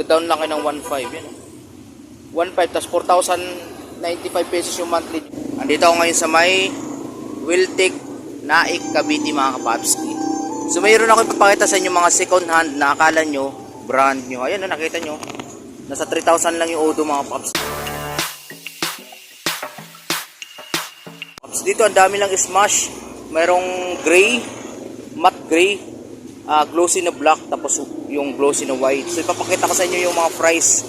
Down lang kayo ng 1.5 yan. oh. 1.5 tas 4,095 pesos yung monthly. Andito ako ngayon sa may Wiltic Naik Cavite mga kapapski. So mayroon ako ipapakita sa inyo mga second hand na akala nyo brand nyo. Ayan na nakita nyo. Nasa 3,000 lang yung Odo mga paps. Dito ang dami lang smash. Mayroong gray, matte gray, ah, glossy na black, tapos yung glossy na white. So ipapakita ko sa inyo yung mga price.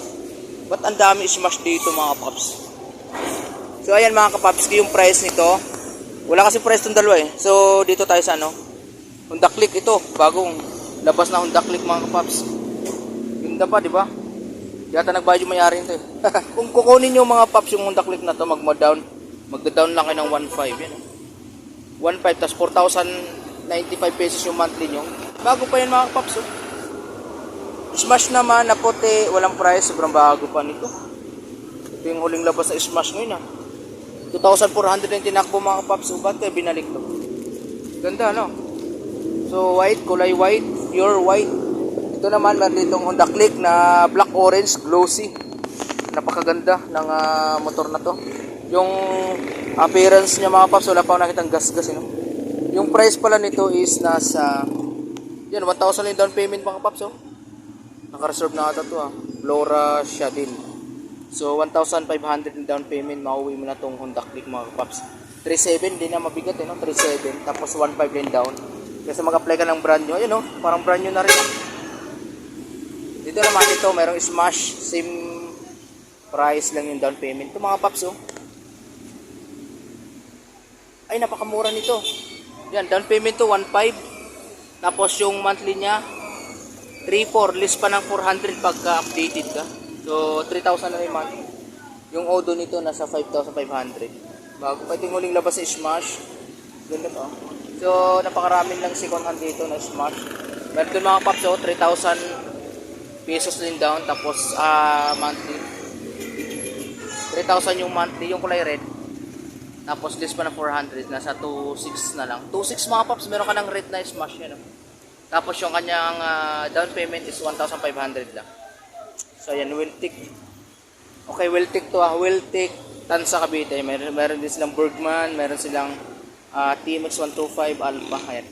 Ba't ang dami smash dito mga paps? So ayan mga kapaps, yung price nito. Wala kasi price tong dalawa eh. So dito tayo sa ano. Honda Click ito, bagong labas na Honda Click mga kapaps. Ganda pa, di ba? Yata nagbayad yung may-ari nito eh. Kung kukunin nyo mga paps yung Honda Click na to, magma-down. Magda-down lang kayo ng 1.5 yan. oh. 1.5 tas 4,095 pesos yung monthly nyo. Bago pa yan mga paps oh. Smash naman na puti, walang price, sobrang bago pa nito. Ito yung huling labas sa Smash ngayon ah. 2,400 yung tinakbo mga paps. So, ba't kayo binalik to? Ganda, no? So, white, kulay white, pure white. Ito naman, meron ditong Honda Click na black orange, glossy. Napakaganda ng ah, motor na to. Yung appearance niya mga paps, wala pa ako nakitang gas-gas, eh? Yung price pala nito is nasa, yan, 1,000 lang down payment mga paps, oh. Naka-reserve na ata to, ah. Flora Shadil. So, 1,500 yung down payment, mauwi mo na tong Honda Click mga paps. 3.7, di na mabigat eh, no? 3.7, tapos 1.5 din down. Kasi mag-apply ka ng brand nyo, ayun no? Parang brand nyo na rin. Dito naman ito, merong smash, same price lang yung down payment. Ito mga paps, oh. Ay, napakamura nito. Yan, down payment to 1.5. Tapos yung monthly niya, 3.4, list pa ng 400 pagka updated ka. So, 3,000 na rin monthly. Yung Odo nito nasa 5,500. Bago pa ito yung huling labas sa Smash. Ganda to. So, napakaraming lang second hand dito na Smash. Meron mga paps, oh, 3,000 pesos din down. Tapos, ah, monthly. 3,000 yung monthly, yung kulay red. Tapos, list pa ng 400. Nasa 2,600 na lang. 2,600 mga paps, meron ka ng red na Smash yan. Tapos, yung kanyang ah, down payment is 1,500 lang. So, ayan, Wiltic. Okay, Wiltic to ah. Wiltic, Tansa Cavite. Meron, meron din silang Bergman, meron silang ah, TMX 125 Alpha. Ayan.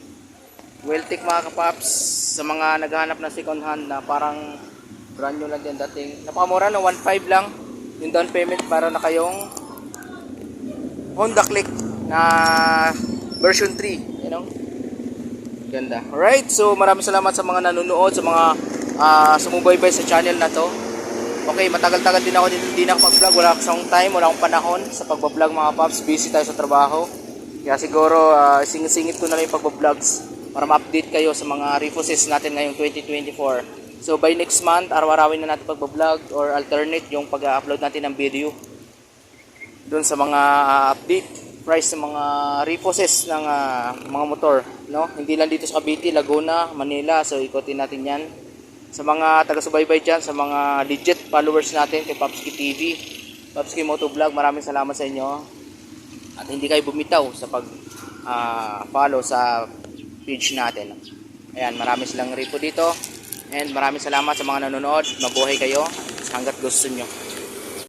Wiltic mga kapaps, sa mga naghahanap ng second hand na parang brand new lang din dating. Napakamura na 1.5 lang yung down payment para na kayong Honda Click na version 3. You know? Ganda. Alright, so maraming salamat sa mga nanonood, sa mga ah, sumubaybay sa channel na to. Okay, matagal-tagal din ako din hindi na ako mag-vlog. Wala akong time, wala akong panahon sa pagbablog mga paps. Busy tayo sa trabaho. Kaya siguro ah, singit-singit ko na lang yung pagbablog para ma-update kayo sa mga refuses natin ngayong 2024. So by next month, araw-arawin na natin pagbablog or alternate yung pag-upload natin ng video doon sa mga ah, update price ng mga repossess ng ah, mga motor no? Hindi lang dito sa Cavite, Laguna, Manila so ikotin natin yan. Sa mga taga-subaybay dyan sa mga legit followers natin kay Popski TV Popski Motovlog maraming salamat sa inyo. At hindi kayo bumitaw sa pag ah, follow sa page natin. Ayan maraming silang repo dito. And maraming salamat sa mga nanonood. Mabuhay kayo. Hanggat gusto nyo